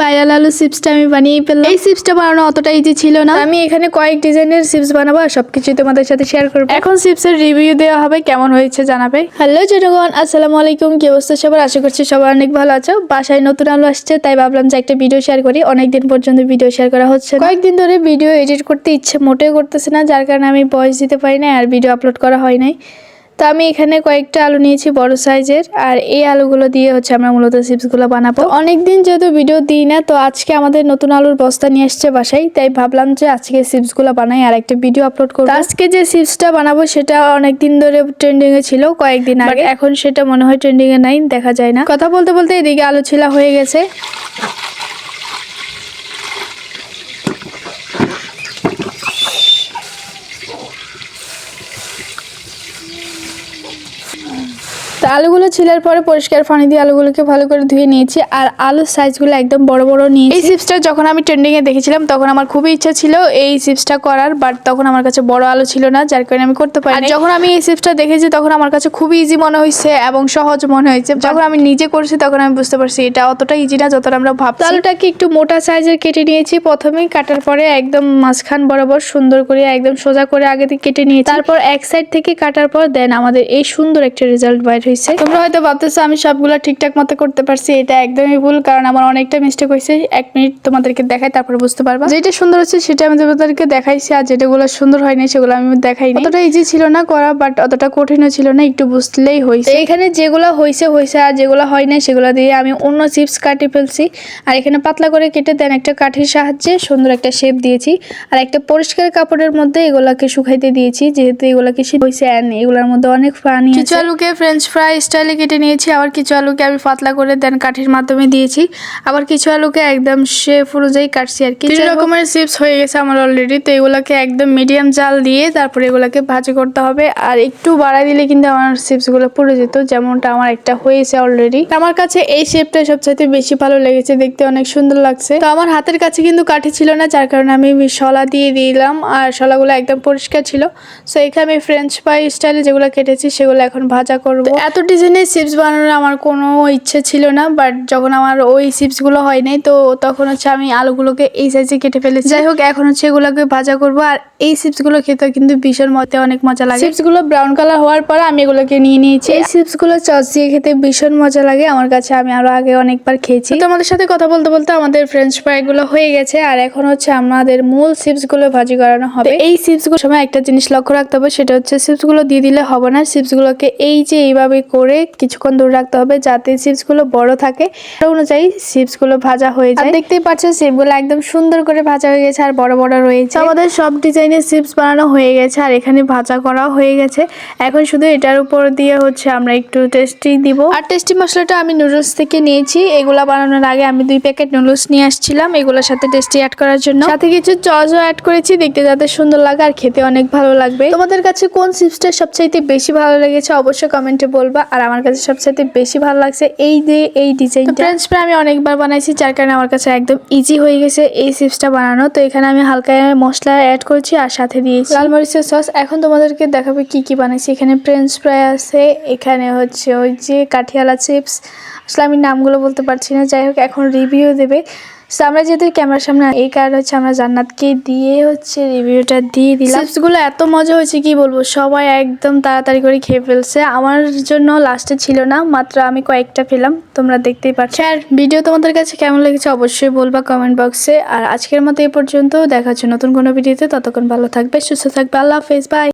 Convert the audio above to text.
Viral আলু চিপসটা আমি বানিয়ে ফেললাম। এই চিপসটা বানানো অতটা ইজি ছিল না। আমি এখানে কয়েক ডিজাইনের চিপস বানাবো আর সবকিছু তোমাদের সাথে শেয়ার করব। এখন চিপসের রিভিউ দেওয়া হবে কেমন হয়েছে জানাবে। হ্যালো জনগণ আসসালামু আলাইকুম কি অবস্থা সবার? আশা করছি সবাই অনেক ভালো আছো। বাসায় নতুন আলু আসছে তাই ভাবলাম যে একটা ভিডিও শেয়ার করি। অনেকদিন পর্যন্ত ভিডিও শেয়ার করা হচ্ছে কয়েকদিন ধরে ভিডিও এডিট করতে ইচ্ছে মোটেও করতেছে না যার কারণে আমি ভয়েস দিতে পারি না আর ভিডিও আপলোড করা হয় নাই। তো আমি এখানে কয়েকটা আলু নিয়েছি বড় সাইজের আর এই আলুগুলো দিয়ে হচ্ছে আমরা মূলত চিপসগুলো বানাবো। অনেক দিন যেহেতু ভিডিও দিই না তো আজকে আমাদের নতুন আলুর বস্তা নিয়ে আসছে বাসায় তাই ভাবলাম যে আজকে চিপসগুলো বানাই আর একটা ভিডিও আপলোড করব। আজকে যে চিপসটা বানাবো সেটা অনেক দিন ধরে ট্রেন্ডিং এ ছিল কয়েকদিন আগে। এখন সেটা মনে হয় ট্রেন্ডিং এ নাই দেখা যায় না। কথা বলতে বলতে এদিকে আলু ছিলা হয়ে গেছে। Thank you. তো আলুগুলো ছিলার পরে পরিষ্কার পানি দিয়ে আলুগুলোকে ভালো করে ধুয়ে নিয়েছি আর আলুর সাইজগুলো একদম বড় বড় নিয়েছি। এই চিপসটা যখন আমি ট্রেন্ডিংয়ে দেখেছিলাম তখন আমার খুবই ইচ্ছা ছিল এই চিপসটা করার বাট তখন আমার কাছে বড় আলু ছিল না যার কারণে আমি করতে পারি যখন আমি এই চিপসটা দেখেছি তখন আমার কাছে খুবই ইজি মনে হয়েছে এবং সহজ মনে হয়েছে। যখন আমি নিজে করছি তখন আমি বুঝতে পারছি এটা অতটা ইজি না যতটা আমরা ভাবছি। আলুটাকে একটু মোটা সাইজের কেটে নিয়েছি প্রথমেই কাটার পরে একদম মাঝখান বরাবর সুন্দর করে একদম সোজা করে আগে থেকে কেটে নিয়েছি। তারপর এক সাইড থেকে কাটার পর দেন আমাদের এই সুন্দর একটা রেজাল্ট বাইর হয়েছে তোমরা হয়তো ভাবতেছো, আমি সবগুলো ঠিকঠাক মতো করতে পারছি, এটা একদমই ভুল, কারণ আমার অনেকটা মিস্টেক হয়েছে এক মিনিট তোমাদেরকে দেখাই, তারপরে বুঝতে পারবা। যেটা সুন্দর হচ্ছে, সেটা আমি তোমাদেরকে দেখাইছি, আর যেটাগুলো সুন্দর হয়নি, সেগুলো আমি দেখাইনি। অতটা ইজি ছিল না করা বাট অতটা কঠিনও ছিল না, একটু বুঝলেই হয়েছে এখানে যেগুলো হয়েছে হয়েছে আর যেগুলো হয় সেগুলো দিয়ে আমি অন্য চিপস কাটি ফেলছি। আর এখানে পাতলা করে কেটে দেন একটা কাঠির সাহায্যে সুন্দর একটা শেপ দিয়েছি। আর একটা পরিষ্কার কাপড়ের মধ্যে এগুলাকে শুকাইতে দিয়েছি, যেহেতু এগুলাকে শীত হয়েছে আর এগুলোর মধ্যে অনেক কিছু আলুকে ফ্রেঞ্চ ফ্রাই স্টাইলে কেটে নিয়েছি। আবার কিছু আলুকে আমি পাতলা করে দেন কাঠির মাধ্যমে দিয়েছি। আবার কিছু আলুকে একদম শেপ অনুযায়ী কাটছি আর কি। কিছু রকমের চিপস হয়ে গেছে আমার অলরেডি তো এগুলোকে একদম মিডিয়াম জাল দিয়ে তারপরে এগুলোকে ভাজি করতে হবে। আর একটু বাড়াই দিলে কিন্তু আমার চিপসগুলো পুড়ে যেত যেমনটা আমার একটা হয়েছে অলরেডি আমার কাছে এই শেপটা সবচাইতে বেশি ভালো লেগেছে দেখতে অনেক সুন্দর লাগছে। তো আমার হাতের কাছে কিন্তু কাঠি ছিল না যার কারণে আমি শলা দিয়ে দিলাম। আর শলাগুলো একদম পরিষ্কার ছিল। সো এখানে আমি ফ্রেঞ্চ ফ্রাই স্টাইলে যেগুলো কেটেছি সেগুলো এখন ভাজা করব। এত ডিজাইনের চিপস বানানোর আমার কোনো ইচ্ছে ছিল না বাট যখন আমার ওই চিপসগুলো হয় নাই তো তখন হচ্ছে আমি আলুগুলোকে এই সাইজে কেটে ফেলেছি। যাই হোক এখন হচ্ছে এগুলোকে ভাজা করব আর এই চিপসগুলো খেতে কিন্তু ভীষণ মতে অনেক মজা লাগে। চিপসগুলো ব্রাউন কালার হওয়ার পর আমি এগুলোকে নিয়ে নিয়েছি। এই চিপসগুলো চস দিয়ে খেতে ভীষণ মজা লাগে আমার কাছে আমি আরও আগে অনেকবার খেয়েছি। তো তোমাদের সাথে কথা বলতে বলতে আমাদের ফ্রেঞ্চ ফ্রাইগুলো হয়ে গেছে আর এখন হচ্ছে আমাদের মূল চিপসগুলো ভাজি করানো হবে। এই চিপসগুলো সময় একটা জিনিস লক্ষ্য রাখতে হবে সেটা হচ্ছে চিপসগুলো দিয়ে দিলে হবে না। চিপসগুলোকে এই যে এইভাবে করে কিছুক্ষণ দূর রাখতে হবে যাতে চিপসগুলো বড় থাকে। অনুযায়ী চিপসগুলো ভাজা হয়ে যায়। দেখতেই পাচ্ছেন চিপসগুলো একদম সুন্দর করে ভাজা হয়ে গেছে আর বড় বড় রয়েছে। আমাদের সব ডিজাইনের চিপস বানানো হয়ে গেছে আর এখানে ভাজা করা হয়ে গেছে। এখন শুধু এটার উপর দিয়ে হচ্ছে আমরা একটু টেস্টি দিব। আর টেস্টি মশলাটা আমি নুডলস থেকে নিয়েছি। এগুলা বানানোর আগে আমি দুই প্যাকেট নুডলস নিয়ে আসছিলাম এগুলোর সাথে টেস্টি অ্যাড করার জন্য। সাথে কিছু চজও অ্যাড করেছি। দেখতে যাতে সুন্দর লাগে আর খেতে অনেক ভালো লাগবে। তোমাদের কাছে কোন চিপসটা সবচাইতে বেশি ভালো লেগেছে অবশ্যই কমেন্টে বলবা আর আমার কাছে সবচাইতে বেশি ভালো লাগছে এই যে এই ডিজাইনটা ফ্রেঞ্চ ফ্রাই আমি অনেকবার বানাইছি যার কারণে আমার কাছে একদম ইজি হয়ে গেছে এই চিপসটা বানানো। তো এখানে আমি হালকা মশলা অ্যাড করেছি আর সাথে দিয়েছি। লাল মরিচের সস এখন তোমাদেরকে দেখাবে কি কি বানাইছি। এখানে ফ্রেঞ্চ ফ্রাই আছে এখানে হচ্ছে ওই যে কাঠিয়ালা চিপস আসলে আমি নামগুলো বলতে পারছি না। যাই হোক এখন রিভিউ দেবে। So, আমরা যেহেতু ক্যামেরার সামনে এই কারণে হচ্ছে আমরা জান্নাতকে দিয়ে হচ্ছে রিভিউটা দিয়ে দিলাম। চিপসগুলো এত মজা হয়েছে কি বলব? সবাই একদম তাড়াতাড়ি করে খেয়ে ফেলছে। আমার জন্য লাস্টে ছিল না মাত্র আমি কয়েকটা পেলাম তোমরা দেখতেই পাচ্ছ। আর ভিডিও তোমাদের কাছে কেমন লেগেছে অবশ্যই বলবা কমেন্ট বক্সে আর আজকের মতো এই পর্যন্ত দেখা হচ্ছে নতুন কোনো ভিডিওতে ততক্ষণ ভালো থাকবে সুস্থ থাকবে আল্লাহ হাফেজ বাই